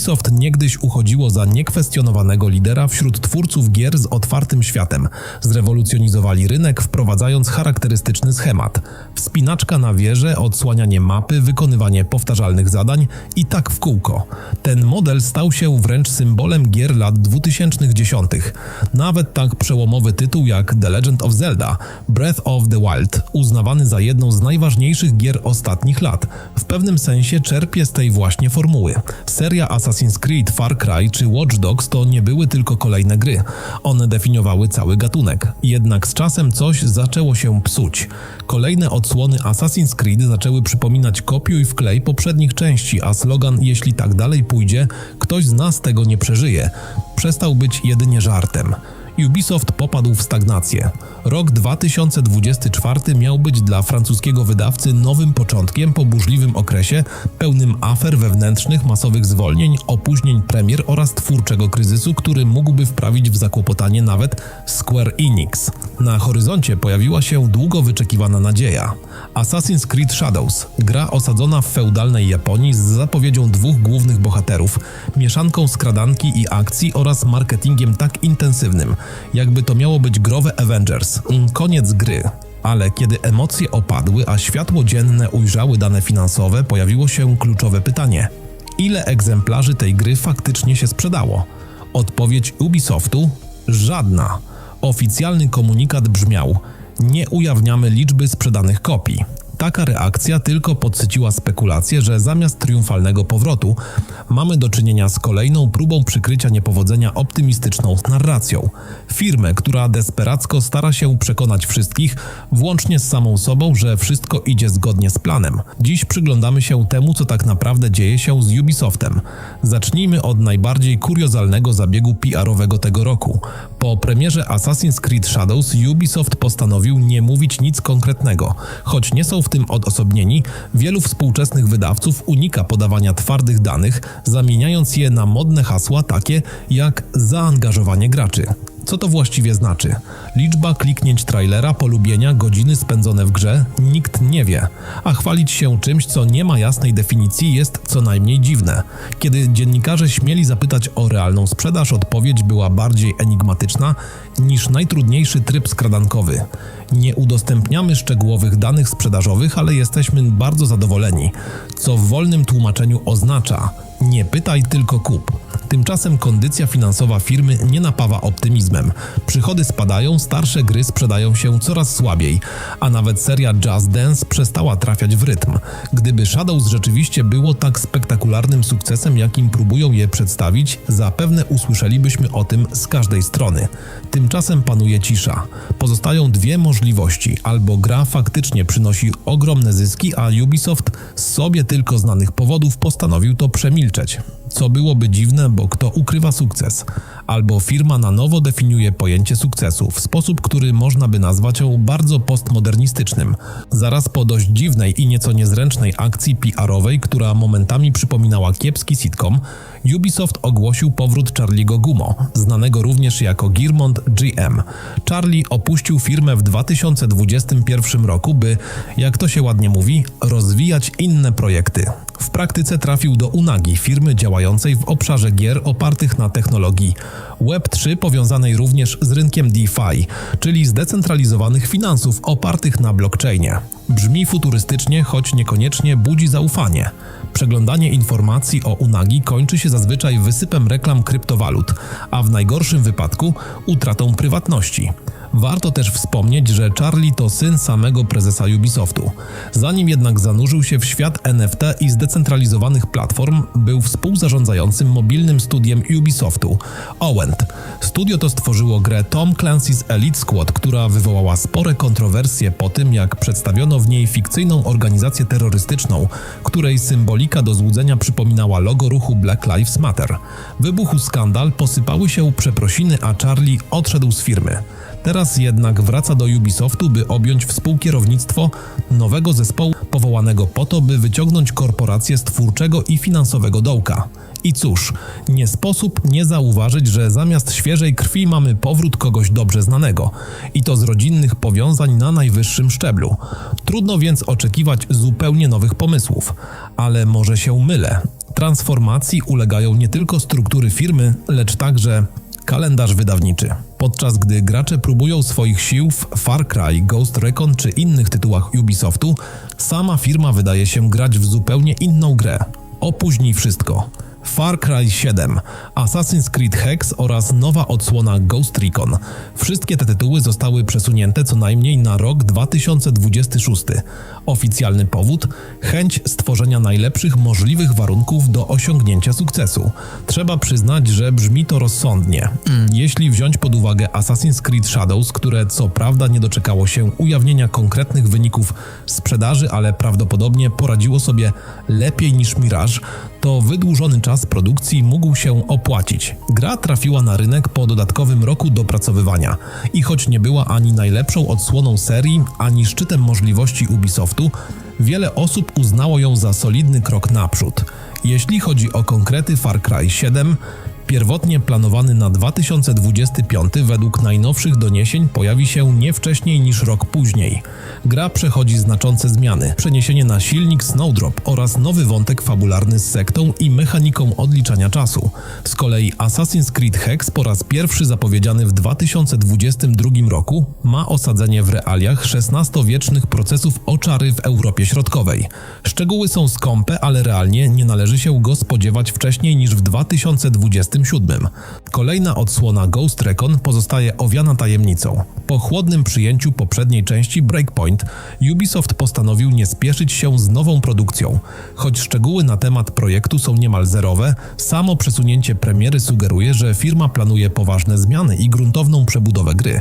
Ubisoft niegdyś uchodziło za niekwestionowanego lidera wśród twórców gier z otwartym światem. Zrewolucjonizowali rynek, wprowadzając charakterystyczny schemat. Wspinaczka na wieżę, odsłanianie mapy, wykonywanie powtarzalnych zadań i tak w kółko. Ten model stał się wręcz symbolem gier lat 2010. Nawet tak przełomowy tytuł jak The Legend of Zelda Breath of the Wild, uznawany za jedną z najważniejszych gier ostatnich lat, w pewnym sensie czerpie z tej właśnie formuły. Seria Assassin's Creed, Far Cry czy Watch Dogs to nie były tylko kolejne gry. One definiowały cały gatunek. Jednak z czasem coś zaczęło się psuć. Kolejne odsłony Assassin's Creed zaczęły przypominać kopiuj wklej poprzednich części, a slogan jeśli tak dalej pójdzie, ktoś z nas tego nie przeżyje, przestał być jedynie żartem. Ubisoft popadł w stagnację. Rok 2024 miał być dla francuskiego wydawcy nowym początkiem po burzliwym okresie, pełnym afer wewnętrznych, masowych zwolnień, opóźnień premier oraz twórczego kryzysu, który mógłby wprawić w zakłopotanie nawet Square Enix. Na horyzoncie pojawiła się długo wyczekiwana nadzieja. Assassin's Creed Shadows, gra osadzona w feudalnej Japonii z zapowiedzią dwóch głównych bohaterów, mieszanką skradanki i akcji oraz marketingiem tak intensywnym, jakby to miało być growe Avengers. Mm, Koniec gry. Ale kiedy emocje opadły, a światło dzienne ujrzały dane finansowe, pojawiło się kluczowe pytanie: ile egzemplarzy tej gry faktycznie się sprzedało? Odpowiedź Ubisoftu: żadna. Oficjalny komunikat brzmiał: Nie ujawniamy liczby sprzedanych kopii. Taka reakcja tylko podsyciła spekulację, że zamiast triumfalnego powrotu mamy do czynienia z kolejną próbą przykrycia niepowodzenia optymistyczną narracją. Firmę, która desperacko stara się przekonać wszystkich, włącznie z samą sobą, że wszystko idzie zgodnie z planem. Dziś przyglądamy się temu, co tak naprawdę dzieje się z Ubisoftem. Zacznijmy od najbardziej kuriozalnego zabiegu PR-owego tego roku. Po premierze Assassin's Creed Shadows Ubisoft postanowił nie mówić nic konkretnego, choć nie są w tym odosobnieni, wielu współczesnych wydawców unika podawania twardych danych, zamieniając je na modne hasła takie jak zaangażowanie graczy. Co to właściwie znaczy? Liczba kliknięć trailera, polubienia, godziny spędzone w grze nikt nie wie, a chwalić się czymś, co nie ma jasnej definicji, jest co najmniej dziwne. Kiedy dziennikarze śmieli zapytać o realną sprzedaż, odpowiedź była bardziej enigmatyczna niż najtrudniejszy tryb skradankowy. Nie udostępniamy szczegółowych danych sprzedażowych, ale jesteśmy bardzo zadowoleni, co w wolnym tłumaczeniu oznacza: nie pytaj, tylko kup. Tymczasem kondycja finansowa firmy nie napawa optymizmem. Przychody spadają, starsze gry sprzedają się coraz słabiej, a nawet seria Just Dance przestała trafiać w rytm. Gdyby Shadows rzeczywiście było tak spektakularnym sukcesem, jakim próbują je przedstawić, zapewne usłyszelibyśmy o tym z każdej strony. Tymczasem panuje cisza. Pozostają dwie możliwości: albo gra faktycznie przynosi ogromne zyski, a Ubisoft z sobie tylko znanych powodów postanowił to przemilczeć. Co byłoby dziwne, bo kto ukrywa sukces? Albo firma na nowo definiuje pojęcie sukcesu w sposób, który można by nazwać ją bardzo postmodernistycznym. Zaraz po dość dziwnej i nieco niezręcznej akcji PR-owej, która momentami przypominała kiepski sitcom, Ubisoft ogłosił powrót Charlie'ego Gumo, znanego również jako Girmont GM. Charlie opuścił firmę w 2021 roku, by, jak to się ładnie mówi, rozwijać inne projekty. W praktyce trafił do Unagi, firmy działającej w obszarze gier opartych na technologii Web3 powiązanej również z rynkiem DeFi, czyli zdecentralizowanych finansów opartych na blockchainie. Brzmi futurystycznie, choć niekoniecznie budzi zaufanie. Przeglądanie informacji o Unagi kończy się zazwyczaj wysypem reklam kryptowalut, a w najgorszym wypadku utratą prywatności. Warto też wspomnieć, że Charlie to syn samego prezesa Ubisoftu. Zanim jednak zanurzył się w świat NFT i zdecentralizowanych platform, był współzarządzającym mobilnym studiem Ubisoftu Owent. Studio to stworzyło grę Tom Clancy's Elite Squad, która wywołała spore kontrowersje po tym, jak przedstawiono w niej fikcyjną organizację terrorystyczną, której symbolika do złudzenia przypominała logo ruchu Black Lives Matter. Wybuchł skandal, posypały się przeprosiny, a Charlie odszedł z firmy. Teraz jednak wraca do Ubisoftu, by objąć współkierownictwo nowego zespołu powołanego po to, by wyciągnąć korporację z twórczego i finansowego dołka. I cóż, nie sposób nie zauważyć, że zamiast świeżej krwi mamy powrót kogoś dobrze znanego i to z rodzinnych powiązań na najwyższym szczeblu. Trudno więc oczekiwać zupełnie nowych pomysłów, ale może się mylę. Transformacji ulegają nie tylko struktury firmy, lecz także kalendarz wydawniczy. Podczas gdy gracze próbują swoich sił w Far Cry, Ghost Recon czy innych tytułach Ubisoftu, sama firma wydaje się grać w zupełnie inną grę. Opóźnij wszystko. Far Cry 7, Assassin's Creed Hex oraz nowa odsłona Ghost Recon. Wszystkie te tytuły zostały przesunięte co najmniej na rok 2026. Oficjalny powód? Chęć stworzenia najlepszych możliwych warunków do osiągnięcia sukcesu. Trzeba przyznać, że brzmi to rozsądnie. Mm, Jeśli wziąć pod uwagę Assassin's Creed Shadows, które co prawda nie doczekało się ujawnienia konkretnych wyników sprzedaży, ale prawdopodobnie poradziło sobie lepiej niż Mirage, to wydłużony czas produkcji mógł się opłacić. Gra trafiła na rynek po dodatkowym roku dopracowywania i choć nie była ani najlepszą odsłoną serii, ani szczytem możliwości Ubisoftu, wiele osób uznało ją za solidny krok naprzód. Jeśli chodzi o konkrety Far Cry 7, Pierwotnie planowany na 2025 według najnowszych doniesień pojawi się nie wcześniej niż rok później. Gra przechodzi znaczące zmiany, przeniesienie na silnik Snowdrop oraz nowy wątek fabularny z sektą i mechaniką odliczania czasu. Z kolei Assassin's Creed Hex po raz pierwszy zapowiedziany w 2022 roku ma osadzenie w realiach XVI-wiecznych procesów oczary w Europie Środkowej. Szczegóły są skąpe, ale realnie nie należy się go spodziewać wcześniej niż w 2027. Kolejna odsłona Ghost Recon pozostaje owiana tajemnicą. Po chłodnym przyjęciu poprzedniej części Breakpoint, Ubisoft postanowił nie spieszyć się z nową produkcją. Choć szczegóły na temat projektu są niemal zerowe, samo przesunięcie premiery sugeruje, że firma planuje poważne zmiany i gruntowną przebudowę gry.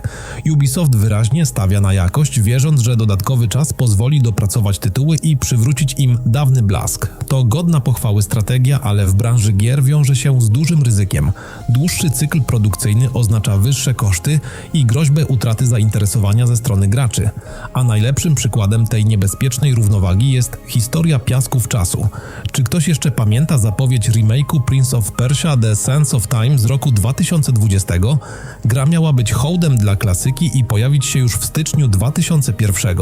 Ubisoft wyraźnie stawia na jakość, wierząc, że dodatkowy czas pozwoli dopracować tytuły i przywrócić im dawny blask. To godna pochwały strategia, ale w branży gier wiąże się z dużym ryzykiem. Dłuższy cykl produkcyjny oznacza wyższe koszty i groźbę utraty zainteresowania ze strony graczy. A najlepszym przykładem tej niebezpiecznej równowagi jest historia piasków czasu. Czy ktoś jeszcze pamięta zapowiedź remake'u Prince of Persia The Sands of Time z roku 2020? Gra miała być hołdem dla klasyki i pojawić się już w styczniu 2001.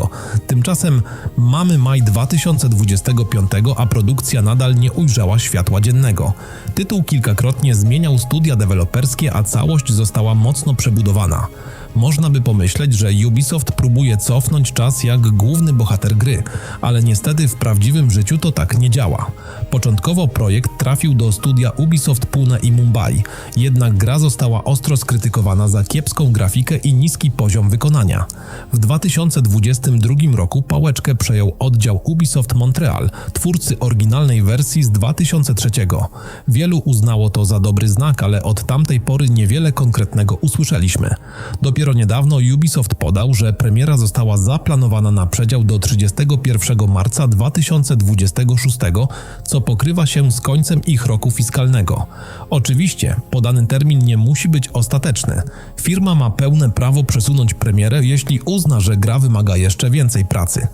Tymczasem mamy maj 2025, a produkcja nadal nie ujrzała światła dziennego. Tytuł kilkakrotnie zmieniał studia deweloperskie, a całość została mocno przebudowana. Można by pomyśleć, że Ubisoft próbuje cofnąć czas jak główny bohater gry, ale niestety w prawdziwym życiu to tak nie działa. Początkowo projekt trafił do studia Ubisoft Pune i Mumbai, jednak gra została ostro skrytykowana za kiepską grafikę i niski poziom wykonania. W 2022 roku pałeczkę przejął oddział Ubisoft Montreal, twórcy oryginalnej wersji z 2003. Wielu uznało to za dobry znak, ale od tamtej pory niewiele konkretnego usłyszeliśmy. Dopiero niedawno Ubisoft podał, że premiera została zaplanowana na przedział do 31 marca 2026, co pokrywa się z końcem ich roku fiskalnego. Oczywiście, podany termin nie musi być ostateczny. Firma ma pełne prawo przesunąć premierę, jeśli uzna, że gra wymaga jeszcze więcej pracy.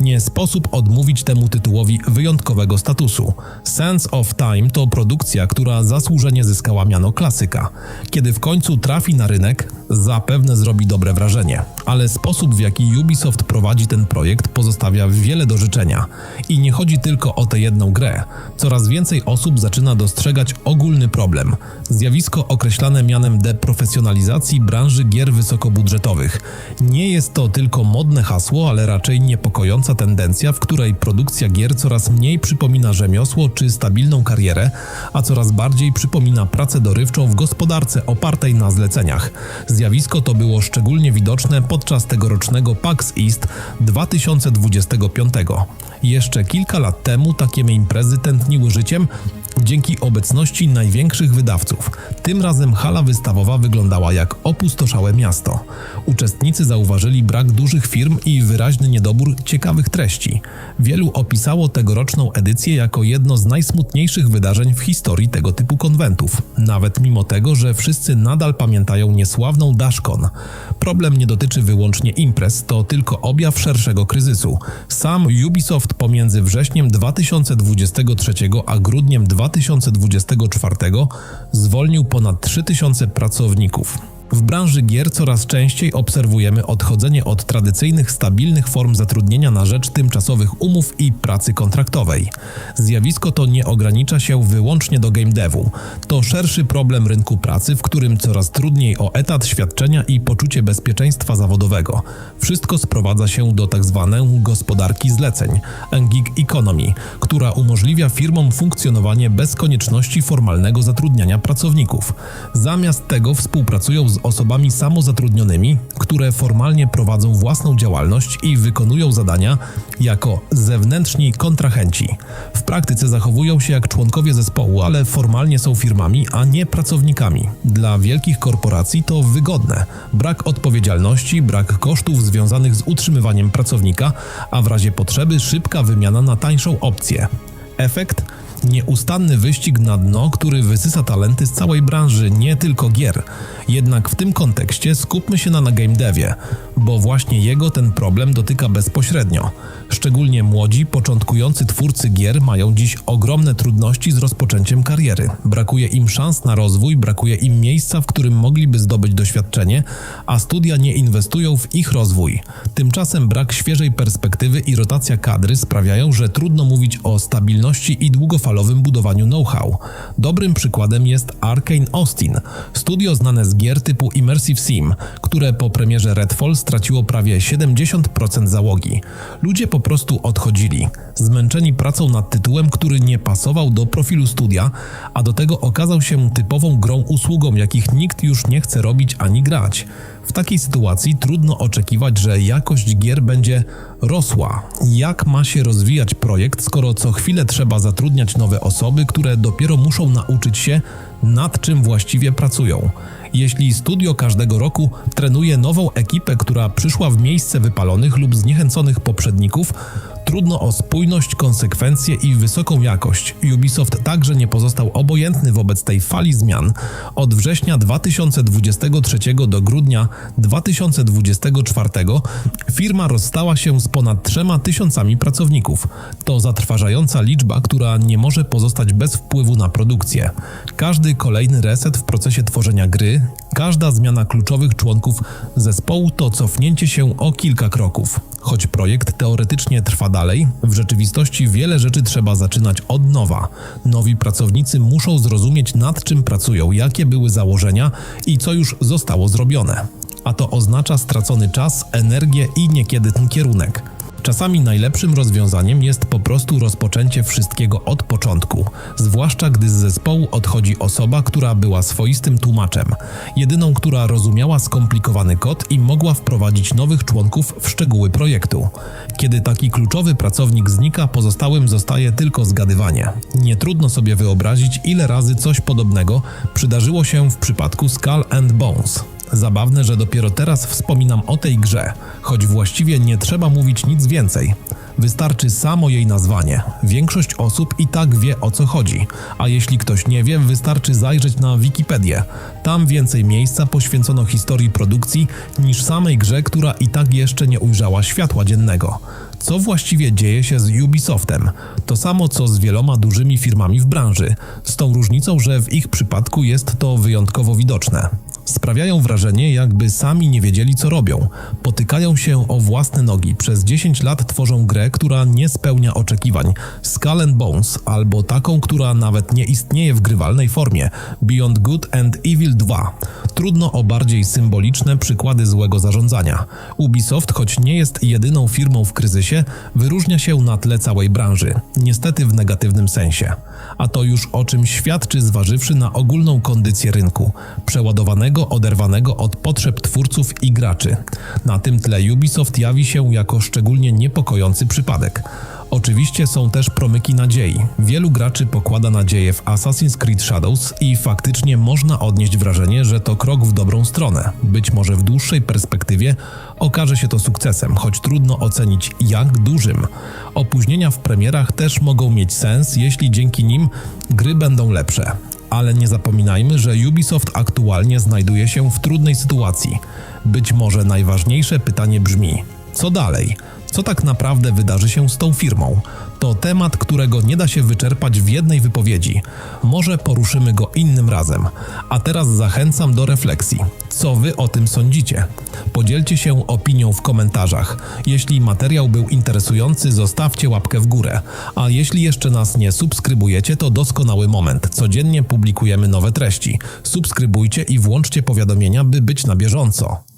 Nie sposób odmówić temu tytułowi wyjątkowego statusu. Sense of Time to produkcja, która zasłużenie zyskała miano klasyka. Kiedy w końcu trafi na rynek, zapewne zrobi dobre wrażenie. Ale sposób, w jaki Ubisoft prowadzi ten projekt, pozostawia wiele do życzenia. I nie chodzi tylko o tę jedną grę. Coraz więcej osób zaczyna dostrzegać ogólny problem. Zjawisko określane mianem deprofesjonalizacji branży gier wysokobudżetowych. Nie jest to tylko modne hasło, ale raczej niepokojąca tendencja, w której produkcja gier coraz mniej przypomina rzemiosło czy stabilną karierę, a coraz bardziej przypomina pracę dorywczą w gospodarce opartej na zleceniach. Zjawisko to było szczególnie widoczne podczas tegorocznego PAX East 2025. Jeszcze kilka lat temu takie imprezy tętniły życiem dzięki obecności największych wydawców. Tym razem hala wystawowa wyglądała jak opustoszałe miasto. Uczestnicy zauważyli brak dużych firm i wyraźny niedobór ciekawych treści. Wielu opisało tegoroczną edycję jako jedno z najsmutniejszych wydarzeń w historii tego typu konwentów, nawet mimo tego, że wszyscy nadal pamiętają niesławną Dashcon. Problem nie dotyczy wyłącznie imprez, to tylko objaw szerszego kryzysu. Sam Ubisoft pomiędzy wrześniem 2023 a grudniem 2024 zwolnił ponad 3000 pracowników. W branży gier coraz częściej obserwujemy odchodzenie od tradycyjnych, stabilnych form zatrudnienia na rzecz tymczasowych umów i pracy kontraktowej. Zjawisko to nie ogranicza się wyłącznie do game devu. To szerszy problem rynku pracy, w którym coraz trudniej o etat, świadczenia i poczucie bezpieczeństwa zawodowego. Wszystko sprowadza się do tzw. gospodarki zleceń, gig economy, która umożliwia firmom funkcjonowanie bez konieczności formalnego zatrudniania pracowników. Zamiast tego współpracują z osobami samozatrudnionymi, które formalnie prowadzą własną działalność i wykonują zadania jako zewnętrzni kontrahenci. W praktyce zachowują się jak członkowie zespołu, ale formalnie są firmami, a nie pracownikami. Dla wielkich korporacji to wygodne. Brak odpowiedzialności, brak kosztów związanych z utrzymywaniem pracownika, a w razie potrzeby szybka wymiana na tańszą opcję. Efekt? Nieustanny wyścig na dno, który wysysa talenty z całej branży, nie tylko gier. Jednak w tym kontekście skupmy się na, na game devie, bo właśnie jego ten problem dotyka bezpośrednio. Szczególnie młodzi, początkujący twórcy gier mają dziś ogromne trudności z rozpoczęciem kariery. Brakuje im szans na rozwój, brakuje im miejsca, w którym mogliby zdobyć doświadczenie, a studia nie inwestują w ich rozwój. Tymczasem brak świeżej perspektywy i rotacja kadry sprawiają, że trudno mówić o stabilności i długofalowym budowaniu know-how. Dobrym przykładem jest Arkane Austin, studio znane z gier typu Immersive Sim, które po premierze Redfall straciło prawie 70% załogi. Ludzie po prostu odchodzili, zmęczeni pracą nad tytułem, który nie pasował do profilu studia, a do tego okazał się typową grą usługą, jakich nikt już nie chce robić ani grać. W takiej sytuacji trudno oczekiwać, że jakość gier będzie rosła. Jak ma się rozwijać projekt, skoro co chwilę trzeba zatrudniać nowe osoby, które dopiero muszą nauczyć się, nad czym właściwie pracują? Jeśli studio każdego roku trenuje nową ekipę, która przyszła w miejsce wypalonych lub zniechęconych poprzedników, trudno o spójność, konsekwencje i wysoką jakość. Ubisoft także nie pozostał obojętny wobec tej fali zmian. Od września 2023 do grudnia 2024 firma rozstała się z ponad trzema tysiącami pracowników. To zatrważająca liczba, która nie może pozostać bez wpływu na produkcję. Każdy kolejny reset w procesie tworzenia gry, każda zmiana kluczowych członków zespołu to cofnięcie się o kilka kroków. Choć projekt teoretycznie trwa dalej, w rzeczywistości wiele rzeczy trzeba zaczynać od nowa. Nowi pracownicy muszą zrozumieć nad czym pracują, jakie były założenia i co już zostało zrobione. A to oznacza stracony czas, energię i niekiedy ten kierunek. Czasami najlepszym rozwiązaniem jest po prostu rozpoczęcie wszystkiego od początku, zwłaszcza gdy z zespołu odchodzi osoba, która była swoistym tłumaczem, jedyną, która rozumiała skomplikowany kod i mogła wprowadzić nowych członków w szczegóły projektu. Kiedy taki kluczowy pracownik znika, pozostałym zostaje tylko zgadywanie. Nie trudno sobie wyobrazić, ile razy coś podobnego przydarzyło się w przypadku Skull and Bones. Zabawne, że dopiero teraz wspominam o tej grze, choć właściwie nie trzeba mówić nic więcej. Wystarczy samo jej nazwanie. Większość osób i tak wie o co chodzi, a jeśli ktoś nie wie, wystarczy zajrzeć na Wikipedię. Tam więcej miejsca poświęcono historii produkcji niż samej grze, która i tak jeszcze nie ujrzała światła dziennego. Co właściwie dzieje się z Ubisoftem? To samo co z wieloma dużymi firmami w branży, z tą różnicą, że w ich przypadku jest to wyjątkowo widoczne. Sprawiają wrażenie, jakby sami nie wiedzieli, co robią. Potykają się o własne nogi. Przez 10 lat tworzą grę, która nie spełnia oczekiwań. Skull and Bones, albo taką, która nawet nie istnieje w grywalnej formie. Beyond Good and Evil 2. Trudno o bardziej symboliczne przykłady złego zarządzania. Ubisoft, choć nie jest jedyną firmą w kryzysie, wyróżnia się na tle całej branży. Niestety w negatywnym sensie. A to już o czym świadczy zważywszy na ogólną kondycję rynku. Przeładowanego oderwanego od potrzeb twórców i graczy. Na tym tle Ubisoft jawi się jako szczególnie niepokojący przypadek. Oczywiście są też promyki nadziei. Wielu graczy pokłada nadzieję w Assassin's Creed Shadows i faktycznie można odnieść wrażenie, że to krok w dobrą stronę. Być może w dłuższej perspektywie okaże się to sukcesem, choć trudno ocenić jak dużym. Opóźnienia w premierach też mogą mieć sens, jeśli dzięki nim gry będą lepsze. Ale nie zapominajmy, że Ubisoft aktualnie znajduje się w trudnej sytuacji. Być może najważniejsze pytanie brzmi: co dalej? Co tak naprawdę wydarzy się z tą firmą? To temat, którego nie da się wyczerpać w jednej wypowiedzi. Może poruszymy go innym razem. A teraz zachęcam do refleksji. Co wy o tym sądzicie? Podzielcie się opinią w komentarzach. Jeśli materiał był interesujący, zostawcie łapkę w górę. A jeśli jeszcze nas nie subskrybujecie, to doskonały moment. Codziennie publikujemy nowe treści. Subskrybujcie i włączcie powiadomienia, by być na bieżąco.